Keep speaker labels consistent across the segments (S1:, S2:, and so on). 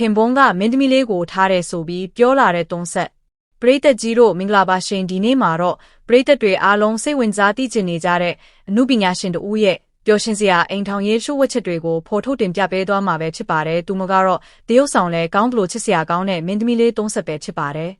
S1: ခင်ဘုန်းကမင်းသမီးလေးကိုထားတယ်ဆိုပြီးပြောလာတဲ့သုံးဆက်ပရိသတ်ကြီးတို့မင်္ဂလာပါရှင်ဒီနေ့မှာတော့ပရိသတ်တွေအားလုံးစိတ်ဝင်စားသိချင်နေကြတဲ့အမှုပညာရှင်တို့ရဲ့ပျော်ရွှင်စရာအိမ်ထောင်ရေးရှုပ်ဝတ်ချက်တွေကိုဖော်ထုတ်တင်ပြပေးသွားမှာပဲဖြစ်ပါတယ်သူမကတော့တရုတ်ဆောင်လဲကောင်းဘလို့ချစ်စရာကောင်းတဲ့မင်းသမီးလေးသုံးဆက်ပဲဖြစ်ပါတယ်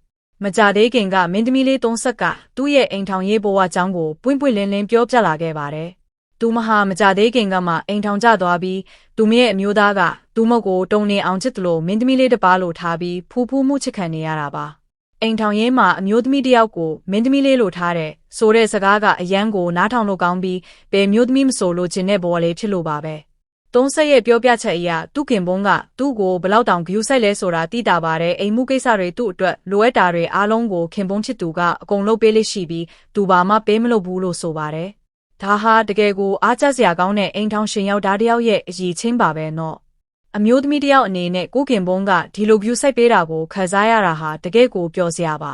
S1: မကြသေးခင်ကမင်းသမီးလေးသုံးဆက်ကသူ့ရဲ့အိမ်ထောင်ရေးဘဝအကြောင်းကိုပွင့်ပွင့်လင်းလင်းပြောပြလာခဲ့ပါတယ်။ သူမဟာမကြသေးခင်ကမှအိမ်ထောင်ကျသွားပြီးသူမရဲ့အမျိုးသားကသူမကိုတုံနေအောင်ချစ်တယ်လို့မင်းသမီးလေးတစ်ပါးလို့ထားပြီးဖူးဖူးမှုချစ်ခံနေရတာပါ။အိမ်ထောင်ရေးမှာအမျိုးသမီးတစ်ယောက်ကိုမင်းသမီးလေးလို့ထားတဲ့ဆိုတဲ့စကားကအယမ်းကိုနားထောင်လို့ကောင်းပြီးဘယ်မျိုးသမီးမဆိုလို့ခြင်းတဲ့ဘဝလေးဖြစ်လို့ပါပဲ။သုံးဆက်ရဲ့ပြောပြချက်အရသူခင်ဘုန်းကသူ့ကိုဘလောက်တောင်ဂယူးဆိုင်လဲဆိုတာသိတာပါတယ်အိမ်မှုကိစ္စတွေသူ့အတွက်လိုအပ်တာတွေအားလုံးကိုခင်ဘုန်းချစ်သူကအကုန်လုပ်ပေးလိရှိပြီးသူဘာမှပေးမလုပ်ဘူးလို့ဆိုပါတယ် ဒါဟာတကယ်ကိုအားကျစရာကောင်းတဲ့အိမ်ထောင်ရှင်ယောက်သားတစ်ယောက်ရဲ့အည်ချင်းပါပဲနော်အမျိုးသမီးတစ်ယောက်အနေနဲ့ကိုခင်ဘုန်းကဒီလိုဂယူးဆိုင်ပေးတာကိုခံစားရတာဟာတကယ်ကိုပျော်စရာပါ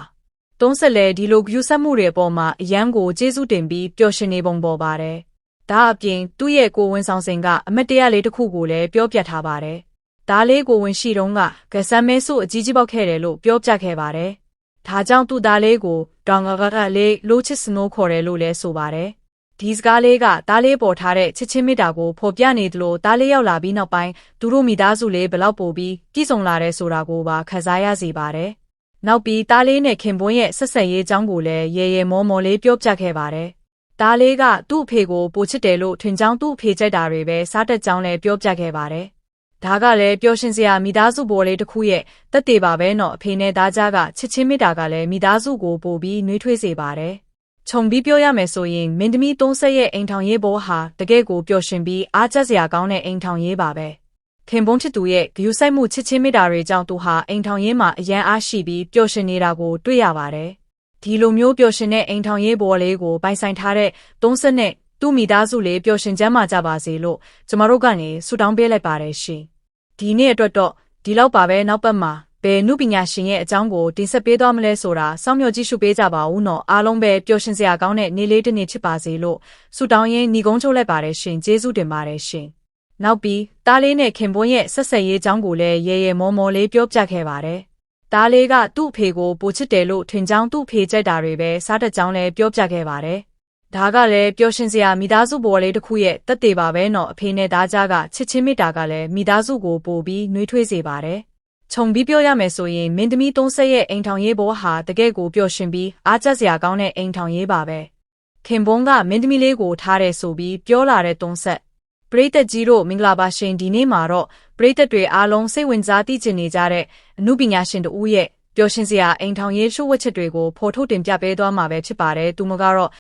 S1: သုံးဆက်လဲဒီလိုဂယူးဆက်မှုတွေအပေါ်မှာအယံကိုကျေးဇူးတင်ပြီးပျော်ရွှင်နေပုံပေါ်ပါတယ်ဒါအပြင်သူ့ရဲ့ကိုဝင်ဆောင်စဉ်ကအမတ်တရားလေးတစ်ခုကိုလည်းပြောပြထားပါတယ်။ဒါလေးကိုဝင်ရှိတုန်းကကဆမ်းမဲဆုအကြီးကြီးပေါက်ခဲ့တယ်လို့ပြောပြခဲ့ပါတယ်။ဒါကြောင့်သူ့သားလေးကိုဒေါင်ဂါကလေးလိုချစ်စနိုးခေါ်တယ်လို့လည်းဆိုပါတယ်။ ဒီစကားလေးကသားလေးပေါ်ထားတဲ့ချစ်ချင်းမေတ္တာကိုဖော်ပြနေသလိုသားလေးရောက်လာပြီးနောက်ပိုင်းသူတို့မိသားစုလေးဘလောက်ပိုပြီးပြည့်စုံလာတယ်ဆိုတာကိုပါခန်းစားရစေပါတယ်။နောက်ပြီးသားလေးနဲ့ခင်ပွန်းရဲ့ဆက်ဆက်ရေးအကြောင်းကိုလည်းရေရေမောမောလေးပြောပြခဲ့ပါတယ်။ဒါလေးကသူ့အဖေကိုပိုချစ်တယ်လို့ထင်ကြောင်းသူ့အဖေကြိုက်တာတွေပဲစားတက်ကြောင်းလည်းပြောပြခဲ့ပါတယ်။ဒါကလည်းပျော်ရွှင်စရာမိသားစုပေါ်လေးတစ်ခုရဲ့တက်တေပါပဲနော်အဖေနဲ့သားကြားကချစ်ချင်းမေတ္တာကလည်းမိသားစုကိုပိုပြီးနှွေးထွေးစေပါတယ်။ ခြုံပြီးပြောရမယ်ဆိုရင်မင်းသမီးသုံးဆက်ရဲ့အိမ်ထောင်ရေးဘောဟာတကယ့်ကိုပျော်ရွှင်ပြီးအားကျစရာကောင်းတဲ့အိမ်ထောင်ရေးပါပဲ။ခင်ပွန်းချစ်သူရဲ့ဂယူဆိုင်မှုချစ်ချင်းမေတ္တာတွေကြောင့်သူဟာအိမ်ထောင်ရေးမှာအရန်အားရှိပြီးပျော်ရွှင်နေတာကိုတွေ့ရပါတယ်။ဒီလိုမျိုးပျော်ရွှင်တဲ့အိမ်ထောင်ရေးဘော်လေးကိုပိုင်ဆိုင်ထားတဲ့သုံးဆက်နဲ့သူ့မိသားစုလေးပျော်ရွှင်ချမ်းသာကြပါစေလို့ကျမတို့ကနေဆုတောင်းပေးလိုက်ပါတယ်ရှင်။ဒီနေ့အတွက်တော့ဒီလောက်ပါပဲနောက်ပတ်မှာ ဘယ်နုပညာရှင်ရဲ့အကြောင်းကိုတင်ဆက်ပေးသွားမလဲဆိုတာစောင့်မျှော်ကြည့်ရှုပေးကြပါဦးနော်အားလုံးပဲပျော်ရွှင်စရာကောင်းတဲ့နေ့လေးတစ်နေ့ဖြစ်ပါစေလို့ဆုတောင်းရင်းညီကုန်းချုပ်လိုက်ပါတယ်ရှင်ကျေးဇူးတင်ပါတယ်ရှင်။နောက်ပြီးတားလေးနဲ့ခင်ပွန်းရဲ့ဆက်ဆက်ရေးအကြောင်းကိုလည်းရေရေမောမောလေးပြောပြခဲ့ပါတယ်။သားလေးကသူ့အဖေကိုပိုချစ်တယ်လို့ထင်ကြောင်းသူ့အဖေကြိုက်တာတွေပဲစားတတ်ကြောင်းလည်းပြောပြခဲ့ပါတယ်။ဒါကလည်းပျော်ရွှင်စရာမိသားစုပေါ်လေးတစ်ခုရဲ့တက်သေးပါပဲနော်အဖေနဲ့သားကြားကချစ်ချင်းမေတ္တာကလည်းမိသားစုကိုပိုပြီးနှွေးထွေးစေပါတယ်။ ခြုံပြီးပြောရမယ်ဆိုရင်မင်းသမီးသုံးဆက်ရဲ့အိမ်ထောင်ရေးဘောဟာတကယ့်ကိုပျော်ရွှင်ပြီးအားကျစရာကောင်းတဲ့အိမ်ထောင်ရေးပါပဲ။ခင်ဘုန်းကမင်းသမီးလေးကိုထားတယ်ဆိုပြီးပြောလာတဲ့သုံးဆက်ပရိသတ်ကြီးတို့မင်္ဂလာပါရှင်ဒီနေ့မှာတော့ပရိသတ်တွေအားလုံးစိတ်ဝင်စားသိချင်နေကြတဲ့အမှုပညာရှင်တို့ရဲ့ပျော်ရှင်စရာအိမ်ထောင်ရေးရှုပ်ဝတ်ချက်တွေကိုဖော်ထုတ်တင်ပြပေးသွားမှာပဲဖြစ်ပါတယ်သူမကတော့